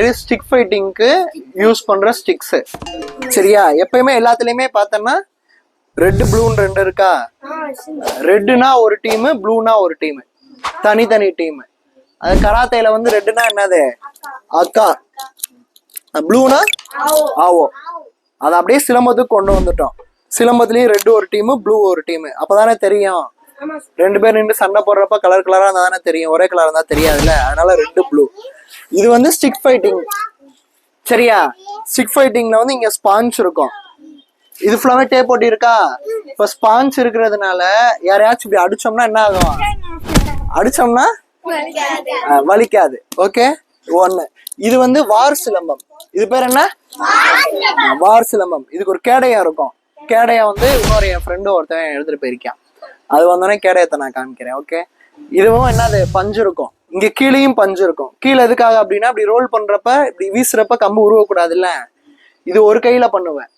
இது ஸ்டிக் ஃபைட்டிங்க்கு யூஸ் பண்ணுற ஸ்டிக்ஸு சரியா? எப்பயுமே எல்லாத்துலேயுமே பார்த்தோன்னா ரெட் ப்ளூன்னு ரெண்டு இருக்கா? ரெட்டுனா ஒரு டீமு ப்ளூனா ஒரு டீமு தனித்தனி டீமு அது கராத்தேல வந்து ரெட்டுனா என்னது? அக்கா. ப்ளூனா ஆவோ. அதை அப்படியே சிலம்பத்துக்கு கொண்டு வந்துட்டோம். சிலம்பத்துலேயும் ரெட் ஒரு டீமு ப்ளூ ஒரு டீமு அப்போதானே தெரியும். ரெண்டு பேர் நின்று சண்டை போடுறப்ப கலர் கலராக இருந்தால் தானே தெரியும். ஒரே கலராக இருந்தால் தெரியாதுல்ல. அதனால ரெட்டு ப்ளூ இது வந்து ஸ்டிக் ஃபைட்டிங் சரியா? ஸ்டிக் ஃபைட்டிங்ல வந்து இங்க ஸ்பாஞ்ச் இருக்கும். இது ஃபுல்லாமே டேப் போட்டி இருக்கா இப்ப ஸ்பாஞ்ச் இருக்கிறதுனால யாரையாச்சும் இப்படி அடிச்சோம்னா என்ன ஆகும்? அடிச்சோம்னா வலிக்காது. ஓகே ஒண்ணு. இது வந்து வார் சிலம்பம். இது பேர் என்ன? வார் சிலம்பம். இதுக்கு ஒரு கேடயம் இருக்கும். கேடயம் வந்து இன்னொரு என் ஃப்ரெண்டு ஒருத்தன் எடுத்துட்டு போயிருக்கான். அது வந்தோடனே கேடயத்தை நான் காமிக்கிறேன். ஓகே இதுவும் என்னது பஞ்சு இருக்கும். இங்க கீழேயும் பஞ்சு இருக்கும். கீழே எதுக்காக அப்படின்னா இப்படி ரோல் பண்றப்ப இப்படி வீசுறப்ப கம்பு உருவக்கூடாதுல்ல? இது ஒரு கையில பண்ணுவேன்.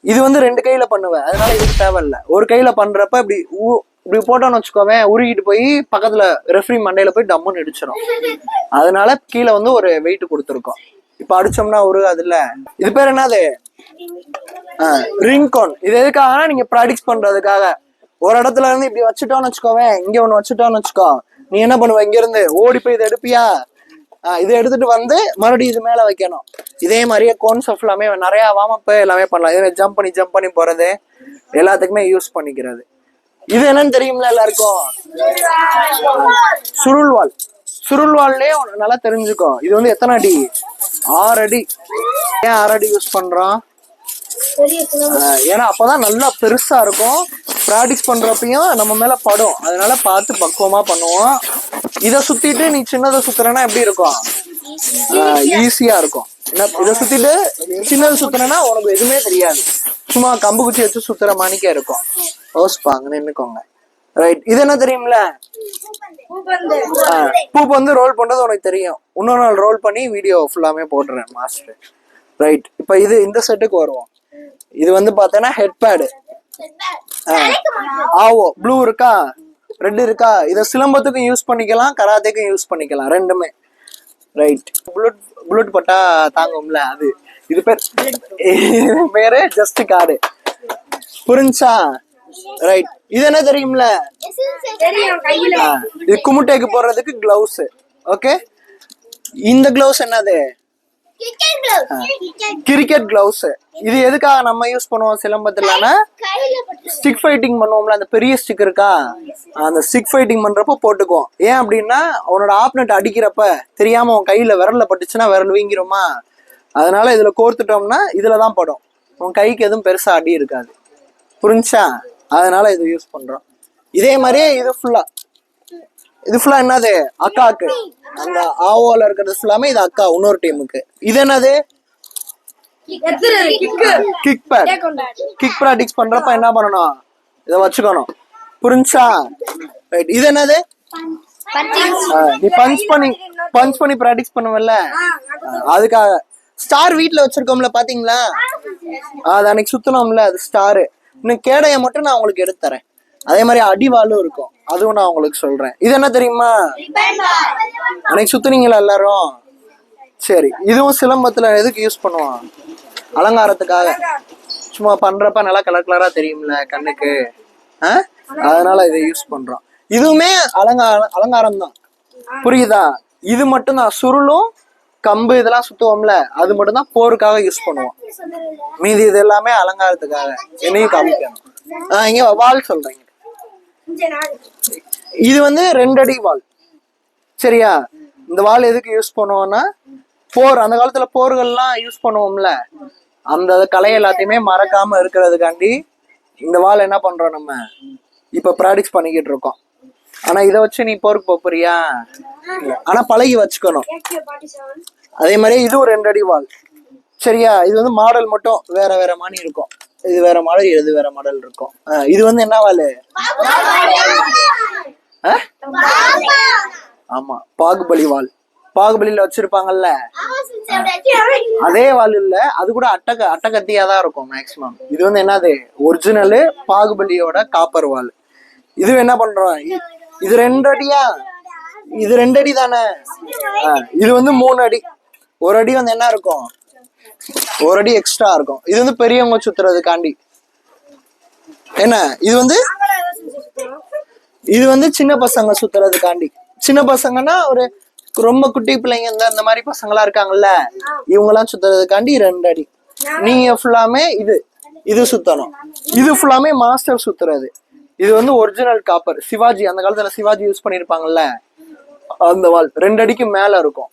இது வந்து ரெண்டு கையில பண்ணுவேன். அதனால இதுக்கு தேவையில்ல. ஒரு கையில பண்றப்ப இப்படி ஊ- இப்படி போட்டோம்னு வச்சுக்கோவேன் உருகிட்டு போய் பக்கத்துல ரெஃப்ரி மண்டையில போய் டம்முன்னு இடிச்சிடும் அதனால கீழே வந்து ஒரு வெயிட் கொடுத்துருக்கோம். இப்ப அடிச்சோம்னா உருகாது இல்ல இது பேர் என்னது? ரிங்கோன் இது எதுக்காகனா நீங்க ப்ராடிக்ஸ் பண்றதுக்காக. ஒரு இடத்துல இருந்து இப்படி வச்சுட்டோம்னு வச்சுக்கோவேன் இங்க ஒண்ணு வச்சுட்டோம்னு வச்சுக்கோ. நீ என்ன பண்ணுவ? இங்க இருந்து ஓடி போய் இதை எடுப்பியா? இதை எடுத்துட்டு வந்து மறுபடியும் இது மேல வைக்கணும். இதே மாதிரியே கோன்ஸ் ஆஃப் எல்லாமே நிறைய வாமப்பு எல்லாமே பண்ணலாம். இதே ஜம்ப் பண்ணி ஜம்ப் பண்ணி போறது எல்லாத்துக்குமே யூஸ் பண்ணிக்கிறது. இது என்னன்னு தெரியும்ல எல்லாருக்கும்? சுருள்வாள் சுருள்வாள்லயே நல்லா தெரிஞ்சுக்கோ. இது வந்து எத்தனை அடி? ஆறு அடி. ஏன் ஆறு அடி யூஸ் பண்றோம்? ஏன்னா அப்பதான் நல்லா பெருசா இருக்கும். ப்ராக்டிஸ் பண்ணுறப்பையும் நம்ம மேலே படும். அதனால பார்த்து பக்குவமாக பண்ணுவோம். இதை சுற்றிட்டு நீ சின்னதை சுற்றுறனா எப்படி இருக்கும்? ஈஸியாக இருக்கும். என்ன இதை சுற்றிட்டு சின்னதை சுற்றுறனா உனக்கு எதுவுமே தெரியாது. சும்மா கம்பு குச்சி வச்சு சுத்துற மாணிக்கே இருக்கும். யோசிப்பாங்க நின்றுக்கோங்க ரைட் இது என்ன தெரியும்ல? பூப்பு வந்து ரோல் பண்ணுறது உனக்கு தெரியும். இன்னொரு நாள் ரோல் பண்ணி வீடியோ ஃபுல்லாமே போடுறேன் மாஸ்டர் ரைட் இப்போ இது இந்த செட்டுக்கு வருவோம். இது வந்து பார்த்தோன்னா ஹெட் பேடு ஆவோ ப்ளூ இருக்கா? ரெட் இருக்கா? இதை சிலம்பத்துக்கும் யூஸ் பண்ணிக்கலாம் கராத்தேக்கும் யூஸ் பண்ணிக்கலாம் ரெண்டுமே. ரைட் புல்லட் புல்லட் பட்டா தாங்கும்ல அது. இது பேர் பேரு ஜஸ்ட் கார்டு புரிஞ்சா? ரைட் இது என்ன தெரியும்ல? தெரியும் கையில. ஆ, இது குமுட்டைக்கு போடுறதுக்கு கிளவுஸ் ஓகே இந்த கிளவுஸ் என்னது? கிரிக்கெட் க்ளவுஸ் இது எதுக்காக நம்ம யூஸ் பண்ணுவோம்? சிலம்பத்துலனா ஸ்டிக் ஃபைட்டிங் பண்ணுவோம்ல அந்த பெரிய ஸ்டிக் இருக்கா? அந்த ஸ்டிக் ஃபைட்டிங் பண்றப்ப போட்டுக்குவோம். ஏன் அப்படின்னா அவனோட ஆப்னட் அடிக்கிறப்ப தெரியாம உன் கையில விரல்ல பட்டுச்சுன்னா விரல் வீங்கிருமா? அதனால இதுல கோர்த்துட்டோம்னா இதுல தான் படும். உன் கைக்கு எதுவும் பெருசா அடி இருக்காது. புரிஞ்சா? அதனால இது யூஸ் பண்றோம். இதே மாதிரியே இது ஃபுல்லா இது ஃபுல்லா என்னது? அக்காக்கு. அந்த ஆவோல இருக்கிறது ஃபுல்லாமே இது அக்கா இன்னொரு டீமுக்கு இது என்னது? கிக் பேட் கிக் ப்ராக்டிஸ் பண்றப்ப என்ன பண்ணணும்? இதை வச்சுக்கணும். புரிஞ்சா? ரைட் இது என்னது? நீ பஞ்ச் பண்ணி பஞ்ச் பண்ணி ப்ராக்டிஸ் பண்ணுவல்ல? அதுக்காக. ஸ்டார் வீட்ல வச்சிருக்கோம்ல பாத்தீங்களா? அது அன்னைக்கு சுத்தணும்ல அது ஸ்டாரு இன்னும் கேடையை மட்டும் நான் உங்களுக்கு எடுத்து தரேன். அதே மாதிரி அடிவாளும் இருக்கும். அதுவும் நான் உங்களுக்கு சொல்றேன். இது என்ன தெரியுமா? அன்னைக்கு சுத்துனீங்களா எல்லாரும்? சரி இதுவும் சிலம்பத்துல எதுக்கு யூஸ் பண்ணுவான்? அலங்காரத்துக்காக. சும்மா பண்றப்ப நல்லா கலர் கலரா தெரியும்ல கண்ணுக்கு. ஆ? அதனால இதை யூஸ் பண்றோம். இதுவுமே அலங்காரம் அலங்காரம் தான் புரியுதா? இது மட்டும் தான் சுருளும் கம்பு இதெல்லாம் சுத்துவோம்ல அது மட்டும் தான் போருக்காக யூஸ் பண்ணுவோம். மீதி இது எல்லாமே அலங்காரத்துக்காக. என்னையும் காமிக்கணும். ஆஹ் இங்க வால் சொல்றீங்க இது வந்து ரெண்டடி வால். சரியா? இந்த வால் எதுக்கு யூஸ் பண்ணுவோம்னா போர் அந்த காலத்துல போர்கள்லாம் யூஸ் பண்ணுவோம்ல. அந்த கலை எல்லாத்தையுமே மறக்காம இருக்கிறதுக்காண்டி இந்த வால் என்ன பண்றோம் நம்ம? இப்ப ப்ராக்டிஸ் பண்ணிக்கிட்டு இருக்கோம். ஆனா இதை வச்சு நீ போருக்கு போறியா? ஆனா பழகி வச்சுக்கணும். அதே மாதிரி இதுவும் ரெண்டு அடி வால். சரியா? இது வந்து மாடல் மட்டும் வேற வேற மாதிரி இருக்கும். இது வேற மாடல் இது வேற மாடல் இருக்கும்? இது வந்து என்ன வால்? ஆ? ஆமா பாகுபலி வால். பாகுபலியில வச்சிருப்பாங்கல்ல? அதே வால் இல்ல அது கூட அட்டக அட்டகத்தியா தான் இருக்கும் மேக்சிமம் இது வந்து என்னது? ஒரிஜினலு பாகுபலியோட காப்பர் வால். இது என்ன பண்றோம்? இது ரெண்டு அடியா? இது ரெண்டு அடி தானே இது வந்து மூணு அடி. ஒரு அடி வந்து என்ன இருக்கும்? ஒரு அடி எக்ஸ்ட்ரா இருக்கும். இது வந்து பெரியவங்க சுத்துறதுக்காண்டி. என்ன? இது வந்து இது வந்து சின்ன பசங்க சுத்துறதுக்காண்டி. சின்ன பசங்கன்னா ஒரு ரொம்ப குட்டி பிள்ளைங்க இந்த அந்த மாதிரி பசங்களா இருக்காங்கல்ல இவங்கெல்லாம் சுத்துறதுக்காண்டி ரெண்டு அடி. நீங்க ஃபுல்லாமே இது இது சுத்தணும். இது ஃபுல்லாமே மாஸ்டர் சுத்துறது. இது வந்து ஒரிஜினல் காப்பர் சிவாஜி அந்த காலத்துல சிவாஜி யூஸ் பண்ணிருப்பாங்கல்ல அந்த வால் ரெண்டு அடிக்கு மேல இருக்கும்.